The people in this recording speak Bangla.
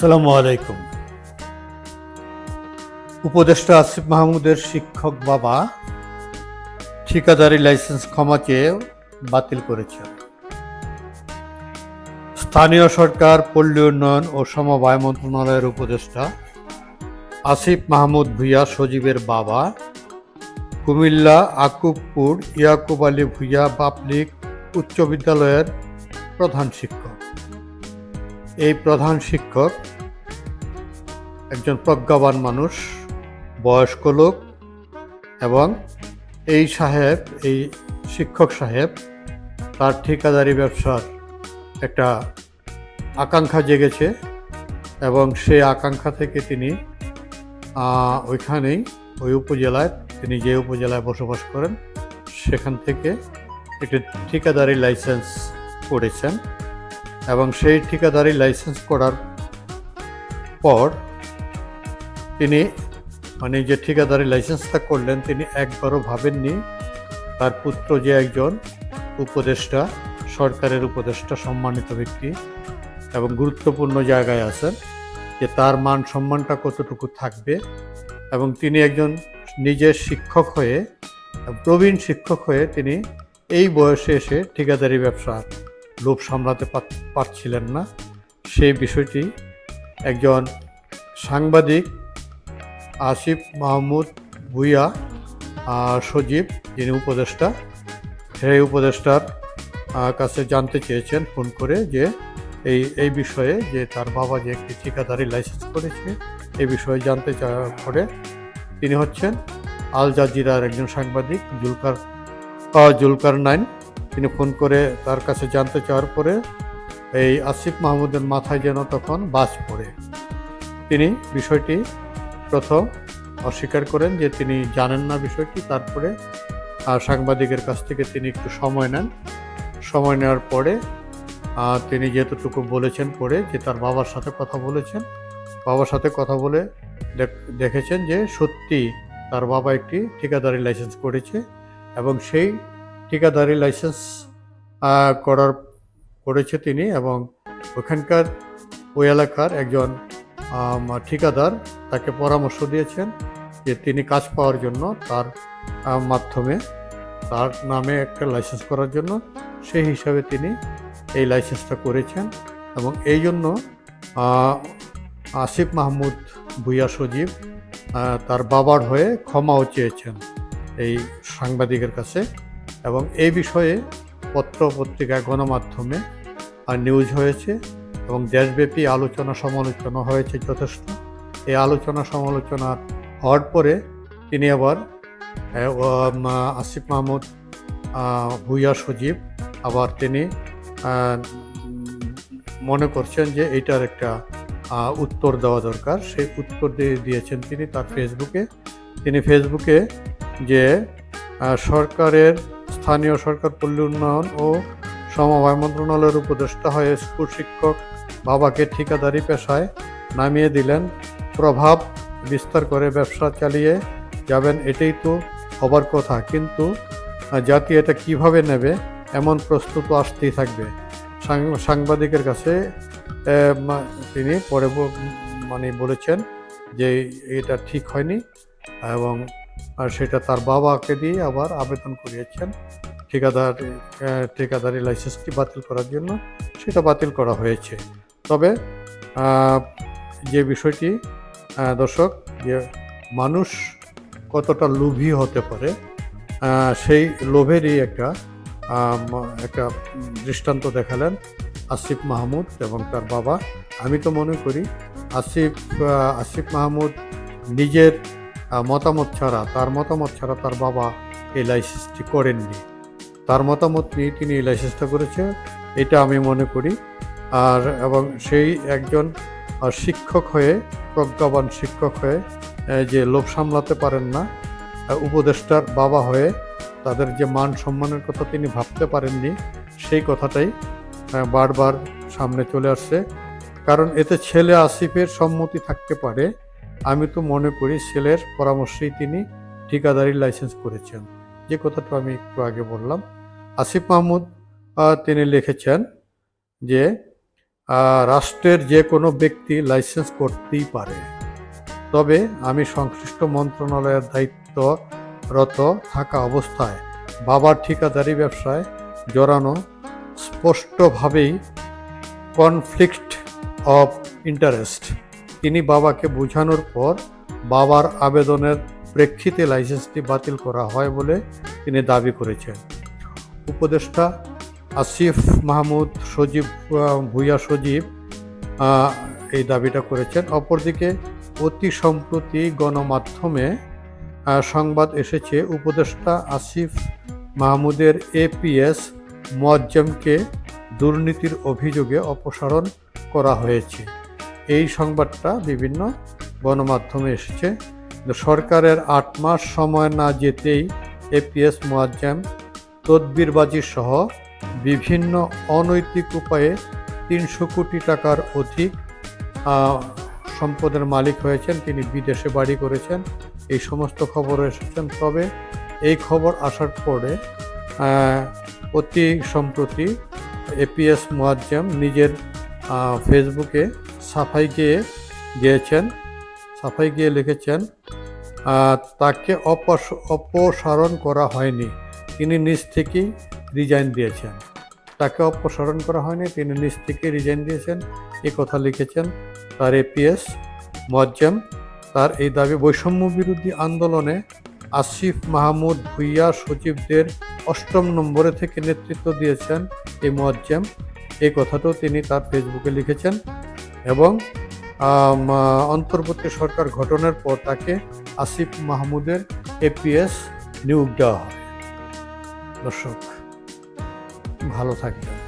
আসসালামু আলাইকুম। উপদেষ্টা আসিফ মাহমুদের শিক্ষক বাবা ঠিকাদারি লাইসেন্স ক্ষমা চেয়ে বাতিল করেছেন স্থানীয় সরকার, পল্লী উন্নয়ন ও সমবায় মন্ত্রণালয়ের উপদেষ্টা আসিফ মাহমুদ ভুইয়া সজীবের বাবা কুমিল্লা আকুবপুর ইয়াকুব আলী ভুইয়া পাবলিক উচ্চ বিদ্যালয়ের প্রধান শিক্ষক। এই প্রধান শিক্ষক একজন প্রজ্ঞাবান মানুষ, বয়স্ক লোক এবং এই সাহেব, এই শিক্ষক সাহেব, তার ঠিকাদারি ব্যবসার একটা আকাঙ্ক্ষা জেগেছে এবং সেই আকাঙ্ক্ষা থেকে তিনি ওইখানেই, ওই উপজেলায়, তিনি যে উপজেলায় বসবাস করেন, সেখান থেকে একটি ঠিকাদারি লাইসেন্স করেছেন এবং সেই ঠিকাদারি লাইসেন্স করার পর তিনি মানে যে ঠিকাদারি লাইসেন্সটা করলেন, তিনি একবারও ভাবেননি। তার পুত্র যে একজন উপদেষ্টা, সরকারের উপদেষ্টা, সম্মানিত ব্যক্তি এবং গুরুত্বপূর্ণ জায়গায় আছেন, যে তার মান সম্মানটা কতটুকু থাকবে এবং তিনি একজন নিজের শিক্ষক হয়ে, প্রবীণ শিক্ষক হয়ে তিনি এই বয়সে এসে ঠিকাদারি ব্যবসা লোভ সামলাতে পার- পারছিলেন না। সেই বিষয়টি একজন সাংবাদিক আসিফ মাহমুদ ভুইয়া সজীব, যিনি উপদেষ্টা, সেই উপদেষ্টার কাছে জানতে চেয়েছেন ফোন করে যে এই এই বিষয়ে যে তার বাবা যে একটি ঠিকাদারি লাইসেন্স করেছে, এই বিষয়ে জানতে চাওয়ার পরে তিনি হচ্ছেন আল জাজিরার একজন সাংবাদিক, জুলকার জুলকার নাইন। তিনি ফোন করে তার কাছে জানতে চাওয়ার পরে এই আসিফ মাহমুদের মাথায় যেন তখন বাজ পড়ে। তিনি বিষয়টি প্রথম অস্বীকার করেন যে তিনি জানেন না বিষয়টি। তারপরে সাংবাদিকের কাছ থেকে তিনি একটু সময় নেন। সময় নেওয়ার পরে তিনি যেতটুকু বলেছেন পরে যে তার বাবার সাথে কথা বলেছেন। বাবার সাথে কথা বলে দেখেছেন যে সত্যি তার বাবা একটি ঠিকাদারি লাইসেন্স করেছে এবং সেই ঠিকাদারি লাইসেন্স করার, করেছে তিনি এবং ওখানকার ওই এলাকার একজন ঠিকাদার তাকে পরামর্শ দিয়েছেন যে তিনি কাজ পাওয়ার জন্য তার মাধ্যমে তার নামে একটা লাইসেন্স করার জন্য সেই হিসাবে তিনি এই লাইসেন্সটা করেছেন এবং এই জন্য আসিফ মাহমুদ ভুইয়া সজীব তার বাবার হয়ে ক্ষমাও চেয়েছেন এই সাংবাদিকের কাছে এবং এই বিষয়ে পত্র পত্রিকা গণমাধ্যমে নিউজ হয়েছে এবং দেশব্যাপী আলোচনা সমালোচনা হয়েছে যথেষ্ট। এই আলোচনা সমালোচনা হওয়ার পরে তিনি আবার আসিফ মাহমুদ ভুইয়া সজীব আবার তিনি মনে করছেন যে এইটার একটা উত্তর দেওয়া দরকার। সেই উত্তর দিয়ে দিয়েছেন তিনি তার ফেসবুকে তিনি ফেসবুকে যে সরকারের, স্থানীয় সরকার পল্লী উন্নয়ন ও সমবায় মন্ত্রণালয়ের উপদেষ্টা হয়ে স্কুল শিক্ষক বাবাকে ঠিকাদারি পেশায় নামিয়ে দিলেন। প্রভাব বিস্তার করে ব্যবসা চালিয়ে যাবেন, এটাই তো হবার কথা। কিন্তু জাতি এটা কীভাবে নেবে? এমন প্রস্তুত আসতেই থাকবে। সাংবাদিকের কাছে তিনি পরে মানে বলেছেন যে এটা ঠিক হয়নি এবং সেটা তার বাবাকে দিয়ে আবার আবেদন করিয়েছেন ঠিকাদার ঠিকাদারি লাইসেন্সটি বাতিল করার জন্য। সেটা বাতিল করা হয়েছে। তবে যে বিষয়টি দর্শক, যে মানুষ কতটা লোভী হতে পারে সেই লোভেরই একটা একটা দৃষ্টান্ত দেখালেন আসিফ মাহমুদ এবং তার বাবা। আমি তো মনে করি আসিফ আসিফ মাহমুদ নিজের মতামত ছাড়া, তার মতামত ছাড়া তার বাবা এই লাইসেন্সটি করেননি। তার মতামত নিয়ে তিনি এই লাইসেন্সটা করেছে, এটা আমি মনে করি। আর, এবং সেই একজন শিক্ষক হয়ে প্রজ্ঞাবান শিক্ষক হয়ে যে লোভ সামলাতে পারেন না উপদেষ্টার বাবা হয়ে তাদের যে মান সম্মানের কথা তিনি ভাবতে পারেননি, সেই কথাটাই বারবার সামনে চলে আসছে। কারণ এতে ছেলে আসিফের সম্মতি থাকতে পারে। আমি তো মনে করি ছেলের পরামর্শেই তিনি ঠিকাদারি লাইসেন্স করেছেন। যে কথাটা আমি একটু আগে বললাম। আসিফ মাহমুদ তিনি লিখেছেন যে রাষ্ট্রের যে কোনো ব্যক্তি লাইসেন্স করতেই পারে। তবে আমি সংশ্লিষ্ট মন্ত্রণালয়ের দায়িত্বরত থাকা অবস্থায় বাবার ঠিকাদারি ব্যবসায় জড়ানো স্পষ্টভাবেই কনফ্লিক্ট অফ ইন্টারেস্ট তিনি বাবাকে বোঝানোর পর বাবার আবেদনের প্রেক্ষিতে লাইসেন্সটি বাতিল করা হয় বলে তিনি দাবি করেছেন। উপদেষ্টা আসিফ মাহমুদ সজীব ভূঁইয়া সজীব এই দাবিটা করেছেন। অপরদিকে অতি সম্প্রতি গণমাধ্যমে সংবাদ এসেছে, উপদেষ্টা আসিফ মাহমুদের এপিএস মোয়াজ্জেমকে দুর্নীতির অভিযোগে অপসারণ করা হয়েছে। এই সংবাদটা বিভিন্ন গণমাধ্যমে এসেছে। সরকারের আট মাস সময় না যেতেই এপিএস মোয়াজ্জেম তদবিরবাজি সহ বিভিন্ন অনৈতিক উপায়ে তিনশো কোটি টাকার অধিক সম্পদের মালিক হয়েছেন, তিনি বিদেশে বাড়ি করেছেন, এই সমস্ত খবর এসেছেন। তবে এই খবর আসার পরে অতি সম্প্রতি এপিএস মোয়াজ্জেম নিজের ফেসবুকে সাফাই গিয়ে গিয়েছেন, সাফাই গিয়ে লিখেছেন তাকে অপস- অপসারণ করা হয়নি। তিনি নিজ থেকেই রিজাইন দিয়েছেন। তাকে অপসারণ করা হয়নি, তিনি নিজ থেকে রিজাইন দিয়েছেন এই কথা লিখেছেন তার এপিএস মোয়াজ্জেম। তার এই দাবি বৈষম্য বিরোধী আন্দোলনে আসিফ মাহমুদ ভুইয়া সচিবদের অষ্টম নম্বরে থেকে নেতৃত্ব দিয়েছেন এই মোয়াজ্জেম। এই কথাটাও তিনি তার ফেসবুকে লিখেছেন এবং অন্তর্বর্তী সরকার গঠনের পর তাকে আসিফ মাহমুদের এপিএস নিয়োগ দেওয়া হয়। দর্শক ভালো থাকবেন।